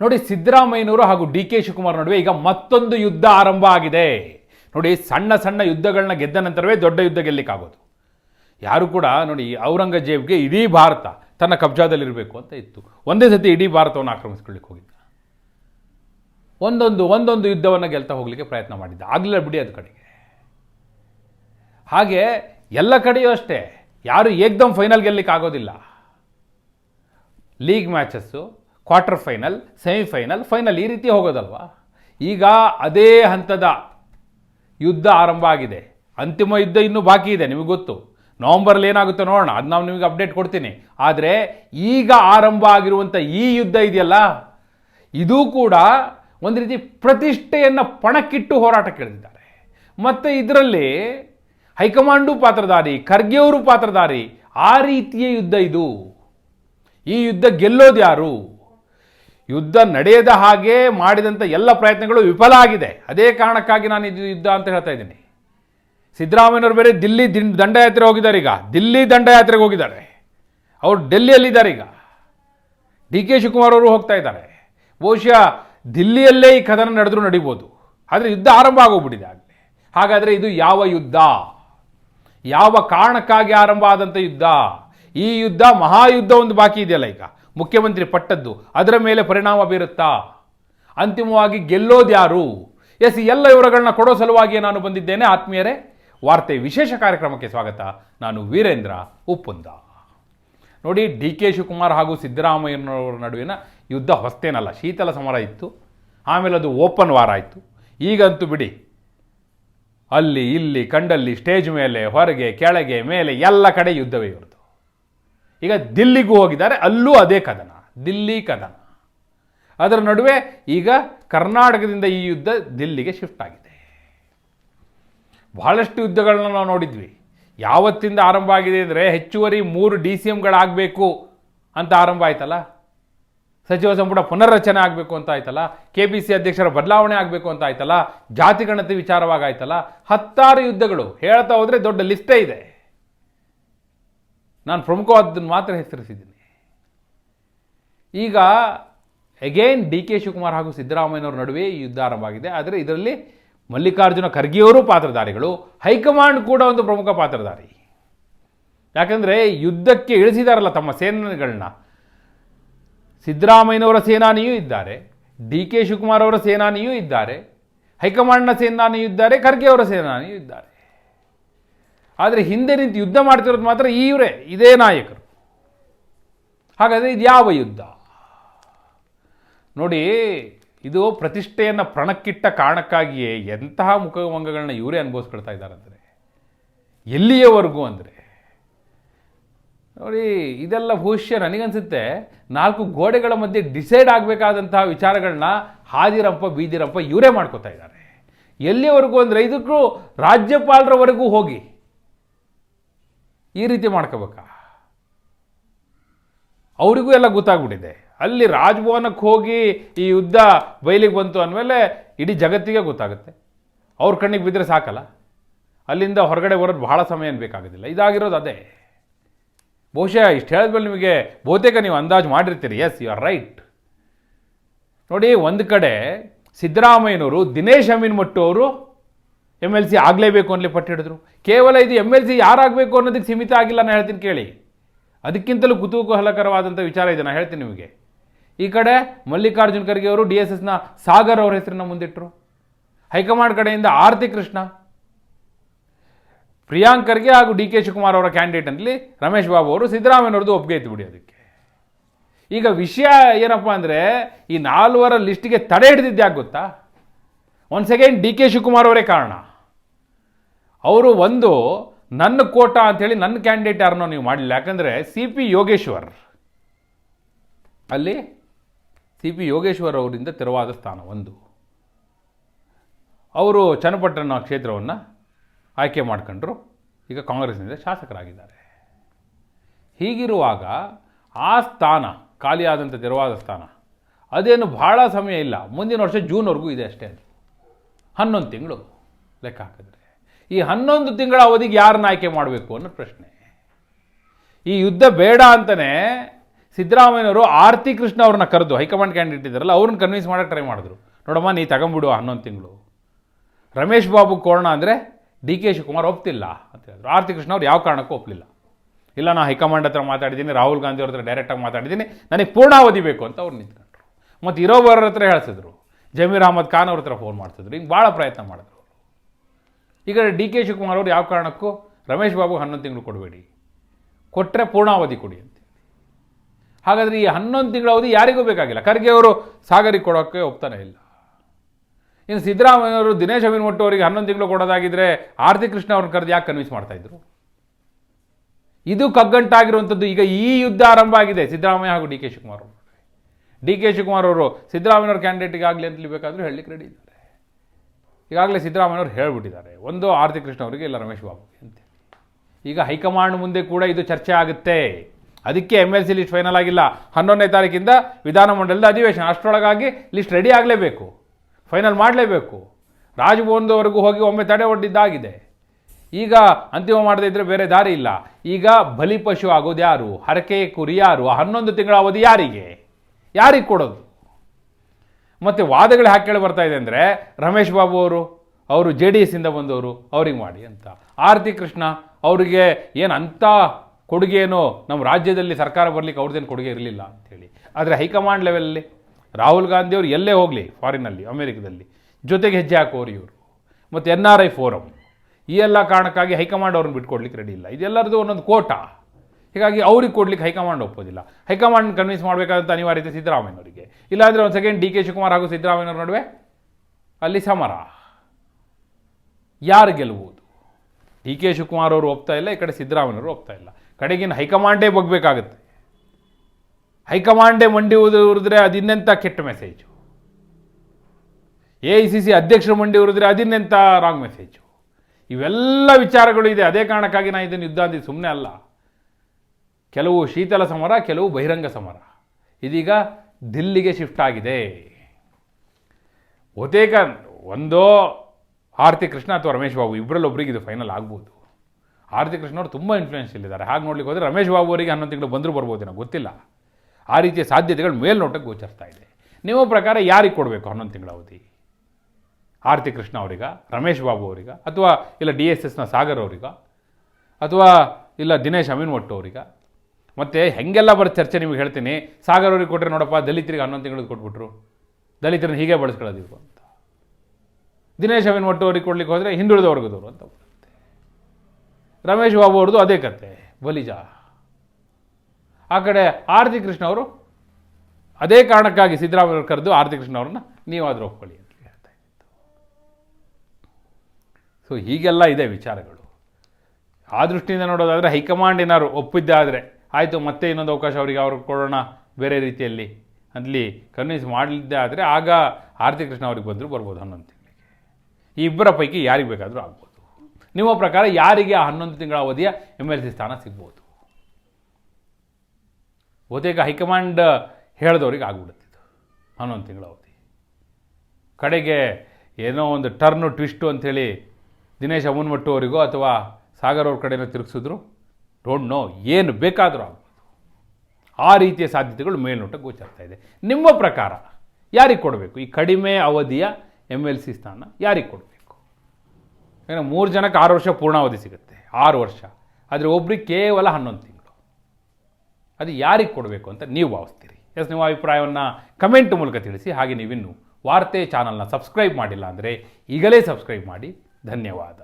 ನೋಡಿ ಸಿದ್ದರಾಮಯ್ಯನವರು ಹಾಗೂ ಡಿ ಕೆ ಶಿವಕುಮಾರ್ ನಡುವೆ ಈಗ ಮತ್ತೊಂದು ಯುದ್ಧ ಆರಂಭ ಆಗಿದೆ. ನೋಡಿ ಸಣ್ಣ ಸಣ್ಣ ಯುದ್ಧಗಳನ್ನ ಗೆದ್ದ ನಂತರವೇ ದೊಡ್ಡ ಯುದ್ಧ ಗೆಲ್ಲಿಕ್ಕಾಗೋದು. ಯಾರು ಕೂಡ ನೋಡಿ ಔರಂಗಜೇಬ್ಗೆ ಇಡೀ ಭಾರತ ತನ್ನ ಕಬ್ಜಾದಲ್ಲಿರಬೇಕು ಅಂತ ಇತ್ತು. ಒಂದೇ ಸತಿ ಇಡೀ ಭಾರತವನ್ನು ಆಕ್ರಮಿಸ್ಕೊಳ್ಳಿಕ್ಕೆ ಹೋಗಿದ್ದ. ಒಂದೊಂದು ಒಂದೊಂದು ಯುದ್ಧವನ್ನು ಗೆಲ್ತಾ ಹೋಗಲಿಕ್ಕೆ ಪ್ರಯತ್ನ ಮಾಡಿದ್ದ. ಆಗಲಿಲ್ಲ ಬಿಡಿ ಅದು ಕಡೆಗೆ. ಹಾಗೆ ಎಲ್ಲ ಕಡೆಯೂ ಅಷ್ಟೇ. ಯಾರು ಏಕ್ದಮ್ ಫೈನಲ್ ಗೆಲ್ಲಕ್ಕೆ ಆಗೋದಿಲ್ಲ league matches quarter final, semifinal, final ಈ ರೀತಿ ಹೋಗೋದಲ್ವಾ? ಈಗ ಅದೇ ಹಂತದ ಯುದ್ಧ ಆರಂಭ ಆಗಿದೆ. ಅಂತಿಮ ಯುದ್ಧ ಇನ್ನೂ ಬಾಕಿ ಇದೆ, ನಿಮಗೆ ಗೊತ್ತು. ನವಂಬರಲ್ಲಿ ಏನಾಗುತ್ತೆ ನೋಡೋಣ, ಅದು ನಾವು ನಿಮಗೆ ಅಪ್ಡೇಟ್ ಕೊಡ್ತೀನಿ. ಆದರೆ ಈಗ ಆರಂಭ ಆಗಿರುವಂಥ ಈ ಯುದ್ಧ ಇದೆಯಲ್ಲ, ಇದು ಕೂಡ ಒಂದು ರೀತಿ ಪ್ರತಿಷ್ಠೆಯನ್ನು ಪಣಕ್ಕಿಟ್ಟು ಹೋರಾಟ ಕೇಳಿದ್ದಾರೆ ಮತ್ತು ಇದರಲ್ಲಿ ಹೈಕಮಾಂಡು ಪಾತ್ರಧಾರಿ, ಖರ್ಗೆಯವರು ಪಾತ್ರಧಾರಿ, ಆ ರೀತಿಯ ಯುದ್ಧ ಇದು. ಈ ಯುದ್ಧ ಗೆಲ್ಲೋದು ಯಾರು? ಯುದ್ಧ ನಡೆಯದ ಹಾಗೆ ಮಾಡಿದಂಥ ಎಲ್ಲ ಪ್ರಯತ್ನಗಳು ವಿಫಲ ಆಗಿದೆ. ಅದೇ ಕಾರಣಕ್ಕಾಗಿ ನಾನು ಇದು ಯುದ್ಧ ಅಂತ ಹೇಳ್ತಾ ಇದ್ದೀನಿ. ಸಿದ್ದರಾಮಯ್ಯನವರು ಬೇರೆ ದಿಲ್ಲಿ ದಂಡಯಾತ್ರೆ ಹೋಗಿದ್ದಾರೆ ಈಗ. ದಿಲ್ಲಿ ದಂಡಯಾತ್ರೆಗೆ ಹೋಗಿದ್ದಾರೆ. ಅವರು ಡೆಲ್ಲಿಯಲ್ಲಿದ್ದಾರೆ ಈಗ. ಡಿ ಕೆ ಶಿವಕುಮಾರ್ ಅವರು ಹೋಗ್ತಾ ಇದ್ದಾರೆ. ಬಹುಶಃ ದಿಲ್ಲಿಯಲ್ಲೇ ಈ ಕದನ ನಡೆದರೂ ನಡೀಬೋದು. ಆದರೆ ಯುದ್ಧ ಆರಂಭ ಆಗೋಗ್ಬಿಟ್ಟಿದೆ ಆಗಲೇ. ಹಾಗಾದರೆ ಇದು ಯಾವ ಯುದ್ಧ? ಯಾವ ಕಾರಣಕ್ಕಾಗಿ ಆರಂಭ ಆದಂಥ ಯುದ್ಧ? ಈ ಯುದ್ಧ ಮಹಾಯುದ್ಧ ಒಂದು ಬಾಕಿ ಇದೆಯಲ್ಲ ಈಗ. ಮುಖ್ಯಮಂತ್ರಿ ಪಟ್ಟದ್ದು, ಅದರ ಮೇಲೆ ಪರಿಣಾಮ ಬೀರುತ್ತಾ? ಅಂತಿಮವಾಗಿ ಗೆಲ್ಲೋದು ಯಾರು? ಎಸ್ ಎಲ್ಲ ವಿವರಗಳನ್ನ ಕೊಡೋ ಸಲುವಾಗಿ ನಾನು ಬಂದಿದ್ದೇನೆ. ಆತ್ಮೀಯರೇ, ವಾರ್ತೆ ವಿಶೇಷ ಕಾರ್ಯಕ್ರಮಕ್ಕೆ ಸ್ವಾಗತ. ನಾನು ವೀರೇಂದ್ರ ಉಪ್ಪುಂದ. ನೋಡಿ, ಡಿ ಕೆ ಶಿವಕುಮಾರ್ ಹಾಗೂ ಸಿದ್ದರಾಮಯ್ಯನವರ ನಡುವಿನ ಯುದ್ಧ ಹೊಸ್ತೇನಲ್ಲ, ಶೀತಲ ಸಮರ ಇತ್ತು. ಆಮೇಲೆ ಅದು ಓಪನ್ ವಾರ್ ಆಯಿತು. ಈಗಂತೂ ಬಿಡಿ. ಅಲ್ಲಿ, ಇಲ್ಲಿ, ಕಂಡಲ್ಲಿ, ಸ್ಟೇಜ್ ಮೇಲೆ, ಹೊರಗೆ, ಕೆಳಗೆ, ಮೇಲೆ, ಎಲ್ಲ ಕಡೆ ಯುದ್ಧವೇ ಇವ್ರದ್ದು. ಈಗ ದಿಲ್ಲಿಗೂ ಹೋಗಿದ್ದಾರೆ, ಅಲ್ಲೂ ಅದೇ ಕದನ, ದಿಲ್ಲಿ ಕದನ. ಅದರ ನಡುವೆ ಈಗ ಕರ್ನಾಟಕದಿಂದ ಈ ಯುದ್ಧ ದಿಲ್ಲಿಗೆ ಶಿಫ್ಟ್ ಆಗಿದೆ. ಬಹಳಷ್ಟು ಯುದ್ಧಗಳನ್ನ ನಾವು ನೋಡಿದ್ವಿ. ಯಾವತ್ತಿಂದ ಆರಂಭ ಆಗಿದೆ ಅಂದರೆ ಹೆಚ್ಚುವರಿ ಮೂರು ಡಿ ಸಿ ಎಮ್ಗಳಾಗಬೇಕು ಅಂತ ಆರಂಭ ಆಯ್ತಲ್ಲ? ಸಚಿವ ಸಂಪುಟ ಪುನರ್ರಚನೆ ಆಗಬೇಕು ಅಂತ ಆಯ್ತಲ್ಲ? ಕೆ ಪಿ ಸಿ ಅಧ್ಯಕ್ಷರ ಬದಲಾವಣೆ ಆಗಬೇಕು ಅಂತ ಆಯ್ತಲ್ಲ? ಜಾತಿ ಗಣತಿ ವಿಚಾರವಾಗಿ ಆಯ್ತಲ್ಲ? ಹತ್ತಾರು ಯುದ್ಧಗಳು, ಹೇಳ್ತಾ ಹೋದರೆ ದೊಡ್ಡ ಲಿಸ್ಟೇ ಇದೆ. ನಾನು ಪ್ರಮುಖವಾದದ್ದನ್ನು ಮಾತ್ರ ಹೆಸರಿಸಿದ್ದೀನಿ. ಈಗ ಅಗೇನ್ ಡಿ ಕೆ ಶಿವಕುಮಾರ್ ಹಾಗೂ ಸಿದ್ದರಾಮಯ್ಯನವರ ನಡುವೆ ಯುದ್ಧ ಆರಂಭವಾಗಿದೆ. ಆದರೆ ಇದರಲ್ಲಿ ಮಲ್ಲಿಕಾರ್ಜುನ ಖರ್ಗೆಯವರು ಪಾತ್ರಧಾರಿಗಳು. ಹೈಕಮಾಂಡ್ ಕೂಡ ಒಂದು ಪ್ರಮುಖ ಪಾತ್ರಧಾರಿ. ಯಾಕಂದರೆ ಯುದ್ಧಕ್ಕೆ ಇಳಿಸಿದಾರಲ್ಲ ತಮ್ಮ ಸೇನೆಗಳನ್ನ. ಸಿದ್ದರಾಮಯ್ಯನವರ ಸೇನಾನಿಯೂ ಇದ್ದಾರೆ. ಡಿ ಕೆ ಶಿವಕುಮಾರ್ ಅವರ ಸೇನಾನಿಯೂ ಇದ್ದಾರೆ. ಹೈಕಮಾಂಡ್ನ ಸೇನಾನಿಯೂ ಇದ್ದಾರೆ. ಖರ್ಗೆ ಅವರ ಸೇನಾನಿಯೂ ಇದ್ದಾರೆ. ಆದರೆ ಹಿಂದೆ ನಿಂತು ಯುದ್ಧ ಮಾಡ್ತಿರೋದು ಮಾತ್ರ ಇವರೇ ಇದೇ ನಾಯಕರು. ಹಾಗಾದರೆ ಇದು ಯಾವ ಯುದ್ಧ? ನೋಡಿ, ಇದು ಪ್ರತಿಷ್ಠೆಯನ್ನು ಪ್ರಣಕ್ಕಿಟ್ಟ ಕಾರಣಕ್ಕಾಗಿಯೇ ಎಂತಹ ಮುಖಭಂಗಗಳನ್ನ ಇವರೇ ಅನುಭವಿಸ್ಕೊಳ್ತಾ ಇದ್ದಾರೆ ಅಂದರೆ, ಎಲ್ಲಿಯವರೆಗೂ ಅಂದರೆ? ನೋಡಿ, ಇದೆಲ್ಲ ಭವಿಷ್ಯ ನನಗನ್ಸುತ್ತೆ. ನಾಲ್ಕು ಗೋಡೆಗಳ ಮಧ್ಯೆ ಡಿಸೈಡ್ ಆಗಬೇಕಾದಂತಹ ವಿಚಾರಗಳನ್ನ ಹಾದಿರಂಪ, ಬೀದಿರಂಪ ಇವರೇ ಮಾಡ್ಕೋತಾ ಇದ್ದಾರೆ. ಎಲ್ಲಿಯವರೆಗೂ ಅಂದರೆ, ಇದಕ್ಕೂ ರಾಜ್ಯಪಾಲರವರೆಗೂ ಹೋಗಿ. ಈ ರೀತಿ ಮಾಡ್ಕೋಬೇಕಾ? ಅವರಿಗೂ ಎಲ್ಲ ಗೊತ್ತಾಗ್ಬಿಟ್ಟಿದೆ. ಅಲ್ಲಿ ರಾಜಭವನಕ್ಕೆ ಹೋಗಿ ಈ ಯುದ್ಧ ಬಯಲಿಗೆ ಬಂತು ಅಂದಮೇಲೆ ಇಡೀ ಜಗತ್ತಿಗೆ ಗೊತ್ತಾಗುತ್ತೆ. ಅವ್ರ ಕಣ್ಣಿಗೆ ಬಿದ್ದರೆ ಸಾಕಲ್ಲ. ಅಲ್ಲಿಂದ ಹೊರಗಡೆ ಬರೋದು ಬಹಳ ಸಮಯ ಏನು ಬೇಕಾಗೋದಿಲ್ಲ. ಇದಾಗಿರೋದು ಅದೇ. ಬಹುಶಃ ಇಷ್ಟು ಹೇಳಿದ್ಮೇಲೆ ನಿಮಗೆ ಬಹುತೇಕ ನೀವು ಅಂದಾಜು ಮಾಡಿರ್ತೀರಿ. ಎಸ್ ಯು ಆರ್ ರೈಟ್ ನೋಡಿ, ಒಂದು ಕಡೆ ಸಿದ್ದರಾಮಯ್ಯನವರು, ದಿನೇಶ್ ಅಮೀನ್ ಮಟ್ಟು ಅವರು ಎಂ ಎಲ್ ಸಿ ಆಗಲೇಬೇಕು ಅನ್ನಲಿ ಪಟ್ಟು ಹಿಡಿದ್ರು. ಕೇವಲ ಇದು ಎಂ ಎಲ್ ಸಿ ಯಾರಾಗಬೇಕು ಅನ್ನೋದಕ್ಕೆ ಸೀಮಿತ ಆಗಿಲ್ಲ ನಾನು ಹೇಳ್ತೀನಿ ಕೇಳಿ. ಅದಕ್ಕಿಂತಲೂ ಕುತೂಹಲಕರವಾದಂಥ ವಿಚಾರ ಇದೆ ನಾನು ಹೇಳ್ತೀನಿ ನಿಮಗೆ. ಈ ಕಡೆ ಮಲ್ಲಿಕಾರ್ಜುನ್ ಖರ್ಗೆ ಅವರು ಡಿ ಎಸ್ ಎಸ್ನ ಸಾಗರ್ ಅವರ ಹೆಸರನ್ನ ಮುಂದಿಟ್ಟರು ಹೈಕಮಾಂಡ್ ಕಡೆಯಿಂದ ಆರತಿ ಕೃಷ್ಣ, ಪ್ರಿಯಾಂಕ್ ಖರ್ಗೆ ಹಾಗೂ ಡಿ ಕೆ ಶಿವಕುಮಾರ್ ಅವರ ಕ್ಯಾಂಡಿಡೇಟ್ ಅಂತಲಿ ರಮೇಶ್ ಬಾಬು ಅವರು ಸಿದ್ದರಾಮಯ್ಯನವ್ರದ್ದು ಒಪ್ಪಿಗೆ ಇತ್ತು ಬಿಡಿ ಅದಕ್ಕೆ. ಈಗ ವಿಷಯ ಏನಪ್ಪ ಅಂದರೆ ಈ ನಾಲ್ವರ ಲಿಸ್ಟಿಗೆ ತಡೆ ಹಿಡಿದಿದ್ದು ಯಾಕೆ ಗೊತ್ತಾ? One second D K Shivakumar ಅವರೇ ಕಾರಣ. ಅವರು ಒಂದು, ನನ್ನ ಕೋಟ ಅಂಥೇಳಿ ನನ್ನ ಕ್ಯಾಂಡಿಡೇಟ್ ಯಾರನ್ನೋ ನೀವು ಮಾಡಲಿಲ್ಲ ಯಾಕಂದರೆ ಸಿ ಪಿ ಯೋಗೇಶ್ವರ್. ಅಲ್ಲಿ ಸಿ ಪಿ ಯೋಗೇಶ್ವರ್ ಅವರಿಂದ ತೆರವಾದ ಸ್ಥಾನ ಒಂದು. ಅವರು ಚನ್ನಪಟ್ಟಣ ಕ್ಷೇತ್ರವನ್ನು ಆಯ್ಕೆ ಮಾಡ್ಕೊಂಡ್ರು. ಈಗ ಕಾಂಗ್ರೆಸ್ನಿಂದ ಶಾಸಕರಾಗಿದ್ದಾರೆ. ಹೀಗಿರುವಾಗ ಆ ಸ್ಥಾನ, ಖಾಲಿಯಾದಂಥ ತೆರವಾದ ಸ್ಥಾನ, ಅದೇನು ಭಾಳ ಸಮಯ ಇಲ್ಲ. ಮುಂದಿನ ವರ್ಷ ಜೂನ್ವರೆಗೂ ಇದೆ ಅಷ್ಟೇ ಅದು. ಹನ್ನೊಂದು ತಿಂಗಳು ಲೆಕ್ಕ ಹಾಕಿದ್ರೆ. ಈ ಹನ್ನೊಂದು ತಿಂಗಳ ಅವಧಿಗೆ ಯಾರನ್ನ ಆಯ್ಕೆ ಮಾಡಬೇಕು ಅನ್ನೋ ಪ್ರಶ್ನೆ. ಈ ಯುದ್ಧ ಬೇಡ ಅಂತಲೇ ಸಿದ್ದರಾಮಯ್ಯನವರು ಆರ್ತಿ ಕೃಷ್ಣ ಅವ್ರನ್ನ ಕರೆದು ಹೈಕಮಾಂಡ್ ಕ್ಯಾಂಡಿಡೇಟ್ ಇದ್ದಾರಲ್ಲ, ಅವ್ರನ್ನ ಕನ್ವಿನ್ಸ್ ಮಾಡೋಕ್ಕೆ ಟ್ರೈ ಮಾಡಿದ್ರು. ನೋಡಮ್ಮ, ನೀ ತಗೊಂಬಿಡು ಹನ್ನೊಂದು ತಿಂಗಳು. ರಮೇಶ್ ಬಾಬು ಕೋರ್ಣ ಅಂದರೆ ಡಿ ಕೆ ಶಿವಕುಮಾರ್ ಒಪ್ತಿಲ್ಲ ಅಂತ ಹೇಳಿದ್ರು. ಆರ್ತಿ ಕೃಷ್ಣ ಅವ್ರು ಯಾವ ಕಾರಣಕ್ಕೂ ಒಪ್ಪಲಿಲ್ಲ ಇಲ್ಲ ನಾನು ಹೈಕಮಾಂಡ್ ಹತ್ರ ಮಾತಾಡಿದ್ದೀನಿ, ರಾಹುಲ್ ಗಾಂಧಿ ಅವ್ರ ಹತ್ರ ಡೈರೆಕ್ಟಾಗಿ ಮಾತಾಡಿದ್ದೀನಿ, ನನಗೆ ಪೂರ್ಣಾವಧಿ ಬೇಕು ಅಂತ ಅವ್ರು ನಿಂತ್ಕೊಂಡ್ರು. ಮತ್ತು ಇರೋಬರ ಹತ್ರ ಹೇಳ್ಸಿದ್ರು ಜಮೀರ್ ಅಹಮದ್ ಖಾನ್ ಅವ್ರ ಹತ್ರ ಫೋನ್ ಮಾಡ್ತಿದ್ರು. ಹಿಂಗೆ ಭಾಳ ಪ್ರಯತ್ನ ಮಾಡಿದ್ರು. ಈಗ ಡಿ ಕೆ ಶಿವಕುಮಾರ್ ಅವರು ಯಾವ ಕಾರಣಕ್ಕೂ ರಮೇಶ್ ಬಾಬು ಹನ್ನೊಂದು ತಿಂಗಳು ಕೊಡಬೇಡಿ. ಕೊಟ್ಟರೆ ಪೂರ್ಣಾವಧಿ ಕೊಡಿ ಅಂತ ಹಾಗಾದರೆ ಈ ಹನ್ನೊಂದು ತಿಂಗಳ ಅವಧಿ ಯಾರಿಗೂ ಬೇಕಾಗಿಲ್ಲ. ಖರ್ಗೆ ಅವರು ಸಾಗರಿಗೆ ಕೊಡೋಕ್ಕೆ ಒಪ್ತಾನೆ ಇಲ್ಲ. ಇನ್ನು ಸಿದ್ದರಾಮಯ್ಯವರು ದಿನೇಶ್ ಅಮೀನ್ಮಟ್ಟು ಅವರಿಗೆ ಹನ್ನೊಂದು ತಿಂಗಳು ಕೊಡೋದಾಗಿದ್ದರೆ ಆರತಿ ಕೃಷ್ಣ ಅವ್ರನ್ನ ಕರೆದು ಯಾಕೆ ಕನ್ವಿನ್ಸ್ ಮಾಡ್ತಾ ಇದ್ರು? ಇದು ಕಗ್ಗಂಟಾಗಿರುವಂಥದ್ದು ಈಗ ಈ ಯುದ್ಧ ಆರಂಭ ಆಗಿದೆ ಸಿದ್ದರಾಮಯ್ಯ ಹಾಗೂ ಡಿ ಕೆ ಶಿವಕುಮಾರ್ ಅವರು ಡಿ ಕೆ ಶಿವಕುಮಾರ್ ಅವರು ಸಿದ್ದರಾಮಯ್ಯವ್ರ ಕ್ಯಾಂಡಿಡೇಟಿಗೆ ಆಗಲಿ ಅಂತಲಿ ಬೇಕಾದರೂ ಹೇಳಲಿಕ್ಕೆ ರೆಡಿ ಇದ್ದಾರೆ. ಈಗಾಗಲೇ ಸಿದ್ದರಾಮಯ್ಯವ್ರು ಹೇಳ್ಬಿಟ್ಟಿದ್ದಾರೆ. ಒಂದು ಆರತಿ ಕೃಷ್ಣ ಅವರಿಗೆ ಇಲ್ಲ ರಮೇಶ್ ಬಾಬು ಅಂತ ಈಗ ಹೈಕಮಾಂಡ್ ಮುಂದೆ ಕೂಡ ಇದು ಚರ್ಚೆ ಆಗುತ್ತೆ. ಅದಕ್ಕೆ M L C list final ಆಗಿಲ್ಲ. ಹನ್ನೊಂದನೇ ತಾರೀಕಿಂದ ವಿಧಾನಮಂಡಲದ ಅಧಿವೇಶನ. ಅಷ್ಟರೊಳಗಾಗಿ ಲಿಸ್ಟ್ ರೆಡಿ ಆಗಲೇಬೇಕು. ಫೈನಲ್ ಮಾಡಲೇಬೇಕು. ರಾಜಭವನದವರೆಗೂ ಹೋಗಿ ಒಮ್ಮೆ ತಡೆ ಒಡ್ಡಿದ್ದಾಗಿದೆ. ಈಗ ಅಂತಿಮ ಮಾಡದೇ ಇದ್ದರೆ ಬೇರೆ ದಾರಿ ಇಲ್ಲ. ಈಗ ಬಲಿಪಶು ಆಗೋದು ಯಾರು? ಹರಕೆ ಕುರಿ ಯಾರು? ಹನ್ನೊಂದು ತಿಂಗಳ ಅವಧಿ ಯಾರಿಗೆ? ಯಾರಿಗೆ ಕೊಡೋದು? ಮತ್ತು ವಾದಗಳು ಯಾಕೆ ಕೇಳಿ ಬರ್ತಾ ಇದೆ ಅಂದರೆ ರಮೇಶ್ ಬಾಬು ಅವರು ಅವರು ಜೆ ಡಿ ಎಸ್ಸಿಂದ ಬಂದವರು, ಅವ್ರಿಗೆ ಮಾಡಿ ಅಂತ. ಆರತಿ ಕೃಷ್ಣ ಅವರಿಗೆ ಏನು ಅಂಥ ಕೊಡುಗೆನೋ ನಮ್ಮ ರಾಜ್ಯದಲ್ಲಿ ಸರ್ಕಾರ ಬರಲಿಕ್ಕೆ ಅವ್ರದ್ದೇನು ಕೊಡುಗೆ ಇರಲಿಲ್ಲ ಅಂಥೇಳಿ ಆದರೆ ಹೈಕಮಾಂಡ್ ಲೆವೆಲಲ್ಲಿ ರಾಹುಲ್ ಗಾಂಧಿ ಅವರು ಎಲ್ಲೇ ಹೋಗಲಿ ಫಾರಿನಲ್ಲಿ ಅಮೇರಿಕದಲ್ಲಿ, ಜೊತೆಗೆ ಹೆಜ್ಜೆ ಹಾಕೋರು ಇವರು. ಮತ್ತು ಎನ್ ಆರ್ ಐ ಫೋರಮ್ ಈ ಎಲ್ಲ ಕಾರಣಕ್ಕಾಗಿ ಹೈಕಮಾಂಡ್ ಅವ್ರನ್ನ ಬಿಟ್ಕೊಡ್ಲಿಕ್ಕೆ ರೆಡಿ ಇಲ್ಲ. ಇದೆಲ್ಲರದು ಒಂದೊಂದು ಕೋಟ ಹೀಗಾಗಿ ಅವ್ರಿಗೆ ಕೊಡ್ಲಿಕ್ಕೆ ಹೈಕಮಾಂಡ್ ಒಪ್ಪೋದಿಲ್ಲ. ಹೈಕಮಾಂಡ್ ಕನ್ವಿನ್ಸ್ ಮಾಡಬೇಕಾದಂಥ ಅನಿವಾರ್ಯತೆ ಸಿದ್ದರಾಮಯ್ಯನವರಿಗೆ. ಇಲ್ಲಾಂದರೆ ಒಂದು ಸೆಕೆಂಡ್ ಡಿ ಕೆ ಶಿವಕುಮಾರ್ ಹಾಗೂ ಸಿದ್ದರಾಮಯ್ಯನವ್ರ ನಡುವೆ ಅಲ್ಲಿ ಸಮರ. ಯಾರು ಗೆಲ್ಲುವುದು? ಡಿ ಕೆ ಶಿವಕುಮಾರ್ ಅವರು ಒಪ್ತಾ ಇಲ್ಲ, ಈ ಕಡೆ ಸಿದ್ದರಾಮಯ್ಯನವರು ಒಪ್ತಾ ಇಲ್ಲ. ಕಡೆಗಿನ ಹೈಕಮಾಂಡೇ ಬಗ್ಬೇಕಾಗುತ್ತೆ. ಹೈಕಮಾಂಡೇ ಮಂಡಿ ಉರಿದ್ರೆ ಅದಿನ್ನೆಂಥ ಕೆಟ್ಟ message A I C C ಅಧ್ಯಕ್ಷರು ಮಂಡಿ ಉರಿದ್ರೆ ಅದಿನ್ನೆಂಥ ರಾಂಗ್ ಮೆಸೇಜು ಇವೆಲ್ಲ ವಿಚಾರಗಳು ಇದೆ. ಅದೇ ಕಾರಣಕ್ಕಾಗಿ ನಾನು ಇದನ್ನು ಯುದ್ಧ ಅಂದಿದ್ದು ಸುಮ್ಮನೆ ಅಲ್ಲ. ಕೆಲವು ಶೀತಲ ಸಮರ, ಕೆಲವು ಬಹಿರಂಗ ಸಮರ. ಇದೀಗ ದಿಲ್ಲಿಗೆ ಶಿಫ್ಟ್ ಆಗಿದೆ. ಬಹುತೇಕ ಒಂದೋ ಆರತಿ ಕೃಷ್ಣ ಅಥವಾ ರಮೇಶ್ ಬಾಬು ಇಬ್ಬರಲ್ಲಿ ಒಬ್ಬರಿಗೆ ಇದು ಫೈನಲ್ ಆಗ್ಬೋದು. ಆರತಿ ಕೃಷ್ಣ ಅವರು ತುಂಬ ಇನ್ಫ್ಲೂಯೆನ್ಸ್ ಇದ್ದಾರೆ. ಹಾಗೆ ನೋಡ್ಲಿಕ್ಕೆ ಹೋದರೆ ರಮೇಶ್ ಬಾಬು ಅವರಿಗೆ ಹನ್ನೊಂದು ತಿಂಗಳು ಬಂದರೂ ಬರ್ಬೋದೇನೋ ಗೊತ್ತಿಲ್ಲ. ಆ ರೀತಿಯ ಸಾಧ್ಯತೆಗಳು ಮೇಲ್ನೋಟಕ್ಕೆ ಗೋಚರಿಸ್ತಾ ಇದೆ. ನಿಮ್ಮ ಪ್ರಕಾರ ಯಾರಿಗೆ ಕೊಡಬೇಕು ಹನ್ನೊಂದು ತಿಂಗಳ ಅವಧಿ? ಆರತಿ ಕೃಷ್ಣ ಅವರಿಗ, ರಮೇಶ್ ಬಾಬು ಅವರಿಗ, ಅಥವಾ ಇಲ್ಲ ಡಿ ಎಸ್ ಎಸ್ನ ಸಾಗರ್ ಅವರಿಗ, ಅಥವಾ ಇಲ್ಲ ದಿನೇಶ್ ಅಮೀನ್ಮಟ್ಟು ಅವರಿಗ? ಮತ್ತು ಹೆಂಗೆಲ್ಲ ಬರೋ ಚರ್ಚೆ ನಿಮಗೆ ಹೇಳ್ತೀನಿ. ಸಾಗರ್ ಅವ್ರಿಗೆ ಕೊಟ್ಟರೆ ನೋಡಪ್ಪ, ದಲಿತರಿಗೆ ಹನ್ನೊಂದು ತಿಂಗಳು ಕೊಟ್ಬಿಟ್ರು. ದಲಿತರನ್ನ ಹೀಗೆ ಬಳಸ್ಕೊಳ್ಳೋದಿಲ್ವ ಅಂತ. ದಿನೇಶ್ ಒಟ್ಟು ಅವ್ರಿಗೆ ಕೊಡ್ಲಿಕ್ಕೆ ಹೋದರೆ ಹಿಂದುಳಿದ ವರ್ಗದವರು ಅಂತ ರಮೇಶ್ ಬಾಬು ಅವ್ರದ್ದು ಅದೇ ಕತೆ, ಬಲಿಜ. ಆ ಕಡೆ ಆರತಿ ಕೃಷ್ಣ ಅವರು, ಅದೇ ಕಾರಣಕ್ಕಾಗಿ ಸಿದ್ದರಾಮಯ್ಯ ಕರೆದು ಆರತಿ ಕೃಷ್ಣ ಅವ್ರನ್ನ ನೀವಾದರೂ ಒಪ್ಕೊಳ್ಳಿ ಅಂತ ಹೇಳ್ತಾ ಇತ್ತು. ಸೊ ಹೀಗೆಲ್ಲ ಇದೆ ವಿಚಾರಗಳು. ಆ ದೃಷ್ಟಿಯಿಂದ ನೋಡೋದಾದರೆ ಹೈಕಮಾಂಡ್ ಏನಾದ್ರು ಒಪ್ಪಿದ್ದಾದರೆ ಆಯಿತು, ಮತ್ತೆ ಇನ್ನೊಂದು ಅವಕಾಶ ಅವರಿಗೆ ಅವ್ರಿಗೆ ಕೊಡೋಣ ಬೇರೆ ರೀತಿಯಲ್ಲಿ. ಅಲ್ಲಿ ಕನ್ವಿನ್ಸ್ ಮಾಡಲಿದ್ದೇ ಆದರೆ ಆಗ ಆರತಿ ಕೃಷ್ಣ ಅವ್ರಿಗೆ ಬಂದರೂ, ಬರ್ಬೋದು ಹನ್ನೊಂದು ತಿಂಗಳಿಗೆ. ಈ ಇಬ್ಬರ ಪೈಕಿ ಯಾರಿಗೆ ಬೇಕಾದರೂ ಆಗ್ಬೋದು. ನಿಮ್ಮ ಪ್ರಕಾರ ಯಾರಿಗೆ ಆ ಹನ್ನೊಂದು ತಿಂಗಳ ಅವಧಿಯ ಎಂ ಎಲ್ ಸಿ ಸ್ಥಾನ ಸಿಗ್ಬೋದು? ಬಹುತೇಕ ಹೈಕಮಾಂಡ್ ಹೇಳಿದವ್ರಿಗೆ ಆಗ್ಬಿಡುತ್ತಿದ್ದು ಹನ್ನೊಂದು ತಿಂಗಳ ಅವಧಿ. ಕಡೆಗೆ ಏನೋ ಒಂದು ಟರ್ನು ಟ್ವಿಸ್ಟು ಅಂಥೇಳಿ ದಿನೇಶ್ ಅಮುನ್ಮಟ್ಟು ಅವರಿಗೋ ಅಥವಾ ಸಾಗರ್ ಅವ್ರ ಕಡೆಯೋ ತಿರುಗಿಸಿದ್ರು? ಡೋಂಟ್ ನೋ ಏನು ಬೇಕಾದರೂ ಆಗ್ಬೋದು. ಆ ರೀತಿಯ ಸಾಧ್ಯತೆಗಳು ಮೇಲ್ನೋಟ ಗೋಚರ್ತಾ ಇದೆ. ನಿಮ್ಮ ಪ್ರಕಾರ ಯಾರಿಗೆ ಕೊಡಬೇಕು? ಈ ಕಡಿಮೆ ಅವಧಿಯ ಎಂ ಎಲ್ ಸಿ ಸ್ಥಾನ ಯಾರಿಗೆ ಕೊಡಬೇಕು? ಯಾಕಂದರೆ ಮೂರು ಜನಕ್ಕೆ ಆರು ವರ್ಷ ಪೂರ್ಣಾವಧಿ ಸಿಗುತ್ತೆ, ಆರು ವರ್ಷ. ಆದರೆ ಒಬ್ರಿಗೆ ಕೇವಲ ಹನ್ನೊಂದು ತಿಂಗಳು. ಅದು ಯಾರಿಗೆ ಕೊಡಬೇಕು ಅಂತ ನೀವು ಭಾವಿಸ್ತೀರಿ? ಎಸ್ ನಿಮ್ಮ ಅಭಿಪ್ರಾಯವನ್ನು ಕಮೆಂಟ್ ಮೂಲಕ ತಿಳಿಸಿ. ಹಾಗೆ ನೀವಿನ್ನು ವಾರ್ತೆ ಚಾನಲ್ನ ಸಬ್ಸ್ಕ್ರೈಬ್ ಮಾಡಿಲ್ಲ ಅಂದರೆ ಈಗಲೇ ಸಬ್ಸ್ಕ್ರೈಬ್ ಮಾಡಿ. ಧನ್ಯವಾದ.